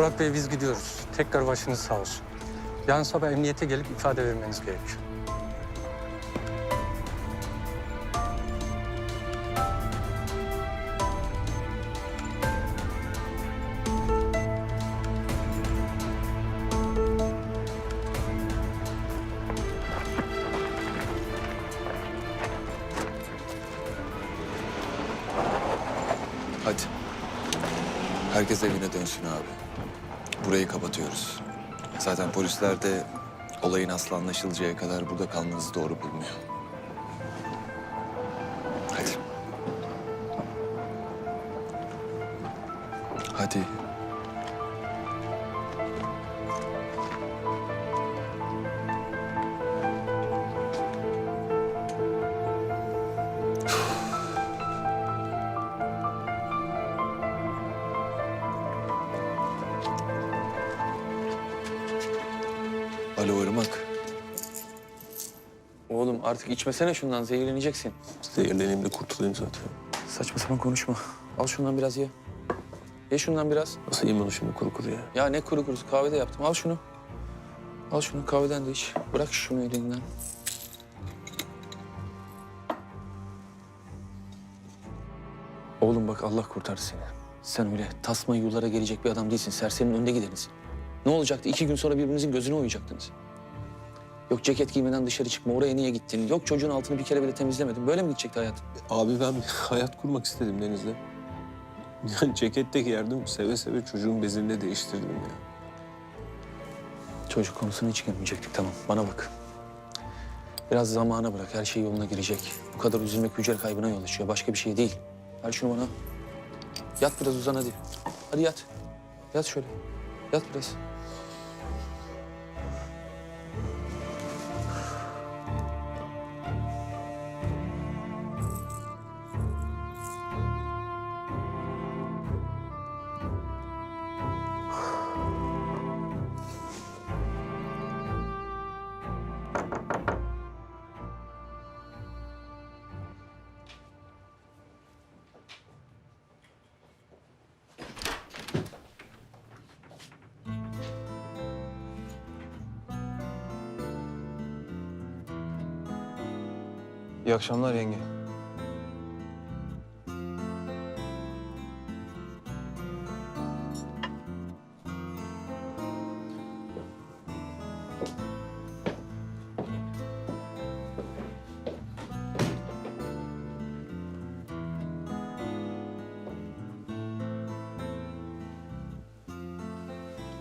Burak Bey biz gidiyoruz. Tekrar başınız sağ olsun. Yarın sabah emniyete gelip ifade vermeniz gerekiyor. Herkes evine dönsün abi. Burayı kapatıyoruz. Zaten polisler de olayın aslı anlaşılacağı kadar burada kalmanızı doğru bulmuyor. Hadi. Hadi. Oğlum artık içmesene şundan zehirleneceksin. Zehirleneyim de kurtulayım zaten. Saçma sapan konuşma. Al şundan biraz ye. Ye şundan biraz. Nasıl yiyeyim onu şimdi kuru kuru ya? Ya ne kuru kurusu kahvede yaptım. Al şunu. Al şunu kahveden de iç. Bırak şunu elinden. Oğlum bak Allah kurtardı seni. Sen öyle tasma yulara gelecek bir adam değilsin. Serserinin önde gidenisin. Ne olacaktı? İki gün sonra birbirinizin gözüne uyuyacaktınız. Yok ceket giymeden dışarı çıkma. Oraya niye gittin? Yok çocuğun altını bir kere bile temizlemedin. Böyle mi gidecekti hayat? Abi ben bir hayat kurmak istedim Deniz'le. Yani ceket de giyerdim. Seve seve çocuğun bezini de değiştirdim ya. Çocuk konusuna hiç girmeyecektik tamam. Bana bak. Biraz zamana bırak. Her şey yoluna girecek. Bu kadar üzülmek hücre kaybına yol açıyor. Başka bir şey değil. Ver şunu bana. Yat biraz uzan hadi. Hadi yat. Yat şöyle. Yat biraz. İyi akşamlar yenge.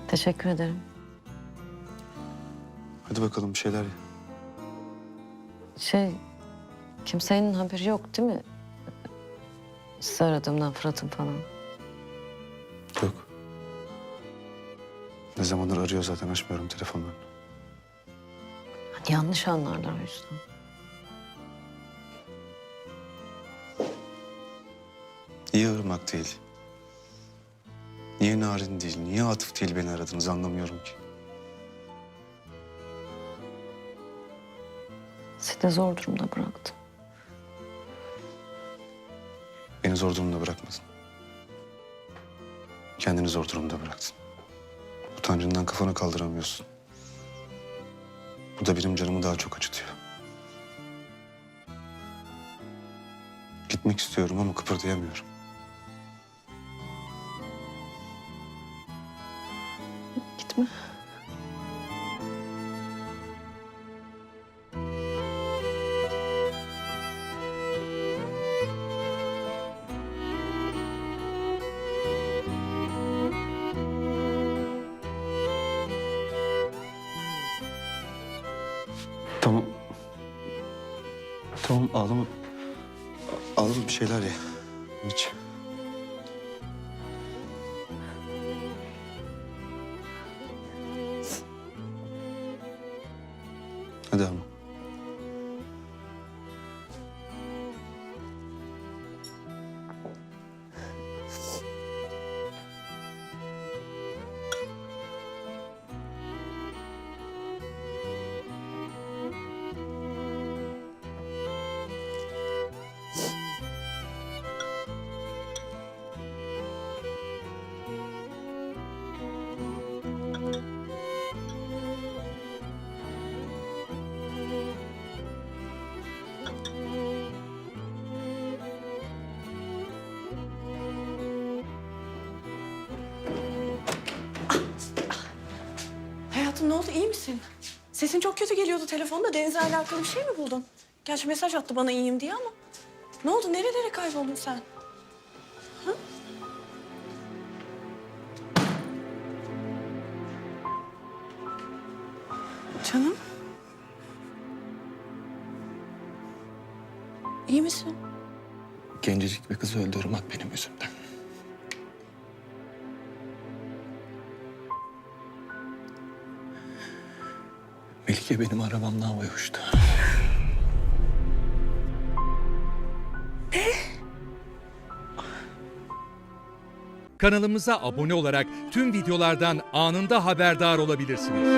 Teşekkür ederim. Hadi bakalım bir şeyler ye. Şey, kimsenin haberi yok değil mi? Sizi aradığımdan Fırat'ın falan. Yok. Ne zamandır arıyor zaten açmıyorum telefonlarını. Hani yanlış anlarlar o yüzden. Niye Irmak değil? Niye Narin değil? Niye Atıf değil beni aradınız anlamıyorum ki. Sizi de zor durumda bıraktım. Beni zor durumda bırakmadın. Kendini zor durumda bıraktın. Utancından kafanı kaldıramıyorsun. Bu da benim canımı daha çok acıtıyor. Gitmek istiyorum ama kıpırdayamıyorum. Gitme. Tamam. Tamam ağlama. Ağlama bir şeyler ye. Hiç. Oldu iyi misin? Sesin çok kötü geliyordu telefonda. Deniz'le alakalı bir şey mi buldun? Gerçi mesaj attı bana iyiyim diye ama. Ne oldu? Nerelere kayboldun sen? Ha? Canım. İyi misin? Gencecik bir kızı öldürmek benim yüzümden. Melike benim arabamla havaya uçtu. Kanalımıza abone olarak tüm videolardan anında haberdar olabilirsiniz.